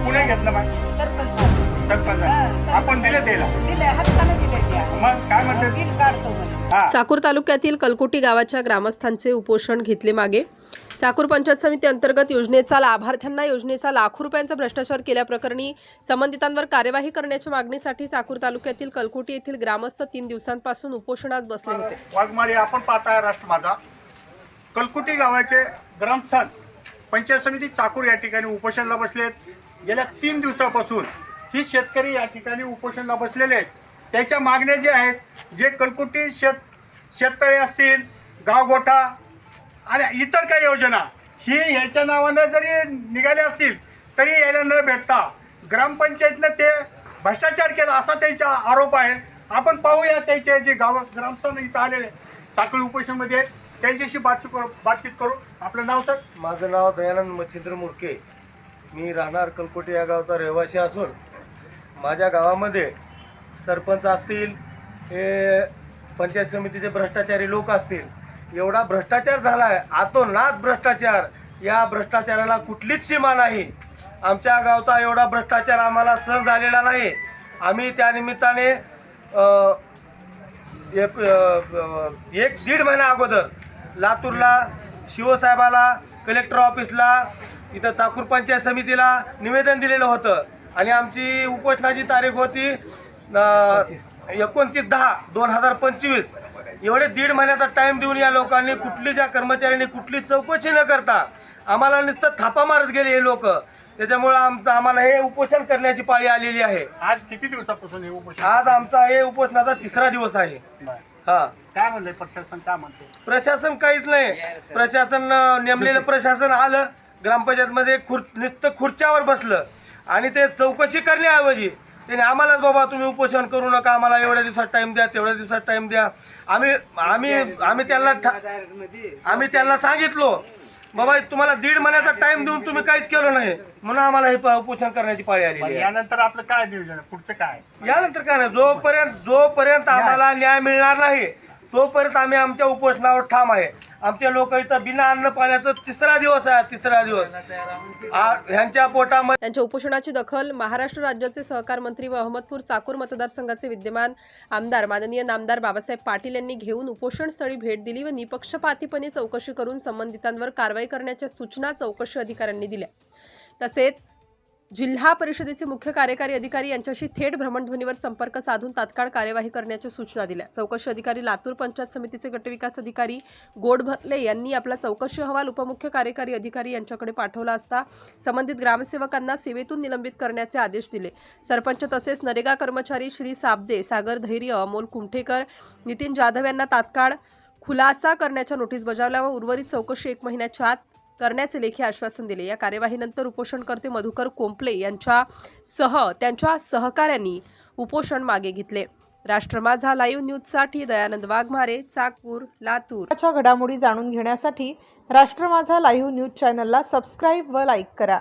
कुणी घेतलं मग सरपंच. सरपंच. सरपंच. आपण दिले त्याला. दिले हाताने दिले त्या. मग काय म्हणते? बिल काढतो म्हणे चाकूर तालुक्यातील कलकोटी गावाच्या ग्रामस्थांचे उपोषण घेतले मागे. चाकूर पंचायत समिती अंतर्गत योजनेचा लाभार्थ्यांना योजनेचा लाखो रुपयांचा भ्रष्टाचार केल्याप्रकरणी संबंधितांवर कार्यवाही करण्याच्या मागणीसाठी चाकूर तालुक्यातील कलकोटी येथील ग्रामस्थ तीन दिवसांपासून उपोषणास बसले होते. वाघमारी आपण पाहताय राष्ट्र माझा. कलकुटी गावाचे ग्रामस्थान पंचायत समिती चाकूर या ठिकाणी उपोषणाला बसलेत. गेल्या तीन दिवसापासून ही शेतकरी या ठिकाणी उपोषणाला बसलेले आहेत. त्याच्या मागण्या जे आहेत जे कलकुटी शेत शेततळे असतील गावगोठा आणि इतर काही योजना ही ह्याच्या नावानं जरी निघाले असतील तरी यायला न भेटता ग्रामपंचायतनं ते भ्रष्टाचार केला असा त्यांचा आरोप आहे. आपण पाहूया त्याचे जे गाव ग्रामस्थान इथं आलेले साखळी उपोषणमध्ये त्यांच्याशी बातचीत करू बातचीत करू. आपलं नाव सर? माझं नाव दयानंद मच्छिंद्र मुरके मी राहणार कलकोटे या गावचा रहिवासी असून माझ्या गावामध्ये सरपंच असतील हे पंचायत समितीचे भ्रष्टाचारी लोक असतील एवढा भ्रष्टाचार झाला आहे आतोनात भ्रष्टाचार. या भ्रष्टाचाराला कुठलीच सीमा नाही. आमच्या गावचा एवढा भ्रष्टाचार आम्हाला सहन झालेला नाही. आम्ही त्यानिमित्ताने एक एक दीड महिना अगोदर लातूरला शिवसाहेबाला कलेक्टर ऑफिसला इथं चाकूर पंचायत समितीला निवेदन दिलेलं होतं. आणि आमची उपोषणाची तारीख होती एकोणतीस दहा दोन हजार पंचवीस. एवढे दीड महिन्याचा टाईम देऊन या लोकांनी कुठली ज्या कर्मचाऱ्यांनी कुठली चौकशी न करता आम्हाला नुसतं थापा मारत गेले हे लोक. त्याच्यामुळं आमचं आम्हाला हे उपोषण करण्याची पाळी आलेली आहे. आज किती दिवसापासून हे उपोषण? आज आमचा हे उपोषणाचा तिसरा दिवस आहे. हा. काय म्हणलंय प्रशासन? काय म्हणते प्रशासन काहीच नाही. प्रशासन नेमलेलं प्रशासन आलं. ग्रामपंचायतमध्ये खुर नुसतं खुर्च्यावर बसलं आणि ते चौकशी करण्याऐवजी त्याने आम्हालाच बाबा तुम्ही उपोषण करू नका आम्हाला एवढ्या दिवसात टाईम द्या तेवढ्या दिवसात टाईम द्या. आम्ही आम्ही आम्ही त्यांना आम्ही त्यांना सांगितलो बाबा तुम्हाला दीड महिन्याचा टाईम देऊन तुम्ही काहीच केलं नाही. म्हणून आम्हाला हे उपोषण करण्याची पाळी आहे. यानंतर आपलं काय नियोजन पुढचं काय? यानंतर काय नाही जोपर्यंत जोपर्यंत आम्हाला न्याय मिळणार नाही तोपर्यंत आम्ही आमच्या उपोषणावर ठाम आहे. आमचे लोक इथं बिना अन्न पाण्याचं तिसरा दिवस आहे तिसरा दिवस. ह्यांच्या पोटामध्ये त्यांच्या उपोषणाची दखल महाराष्ट्र राज्याचे सहकार मंत्री व अहमदपूर चाकूर मतदारसंघाचे विद्यमान आमदार माननीय नामदार बाबासाहेब पाटील यांनी घेऊन उपोषणस्थळी भेट दिली व निपक्षपातीपणे चौकशी करून संबंधितांवर कारवाई करण्याच्या सूचना चौकशी अधिकाऱ्यांनी दिल्या. तसेच जिल्हा परिषदेचे मुख्य कार्यकारी अधिकारी यांच्याशी थेट भ्रमणध्वनीवर संपर्क साधून तात्काळ कार्यवाही करण्याच्या सूचना दिल्या. चौकशी अधिकारी लातूर पंचायत समितीचे गटविकास अधिकारी गोड भरले यांनी आपला चौकशी अहवाल उपमुख्य कार्यकारी अधिकारी यांच्याकडे पाठवला असता संबंधित ग्रामसेवकांना सेवेतून निलंबित करण्याचे आदेश दिले. सरपंच तसेच नरेगा कर्मचारी श्री साबदे सागर धैर्य अमोल कुमठेकर नितीन जाधव यांना तात्काळ खुलासा करण्याच्या नोटीस बजावल्या व उर्वरित चौकशी एक महिन्याच्या आत करण्याचे लेखी आश्वासन दिले. या कार्यवाहीनंतर उपोषणकर्ते मधुकर कोंपले यांच्या सह त्यांच्या सहकाऱ्यांनी उपोषण मागे घेतले. राष्ट्र माझा लाईव्ह न्यूजसाठी दयानंद वाघमारे चाकूर लातूर. घडामोडी जाणून घेण्यासाठी राष्ट्र माझा लाईव्ह न्यूज चॅनलला सबस्क्राईब व लाईक करा.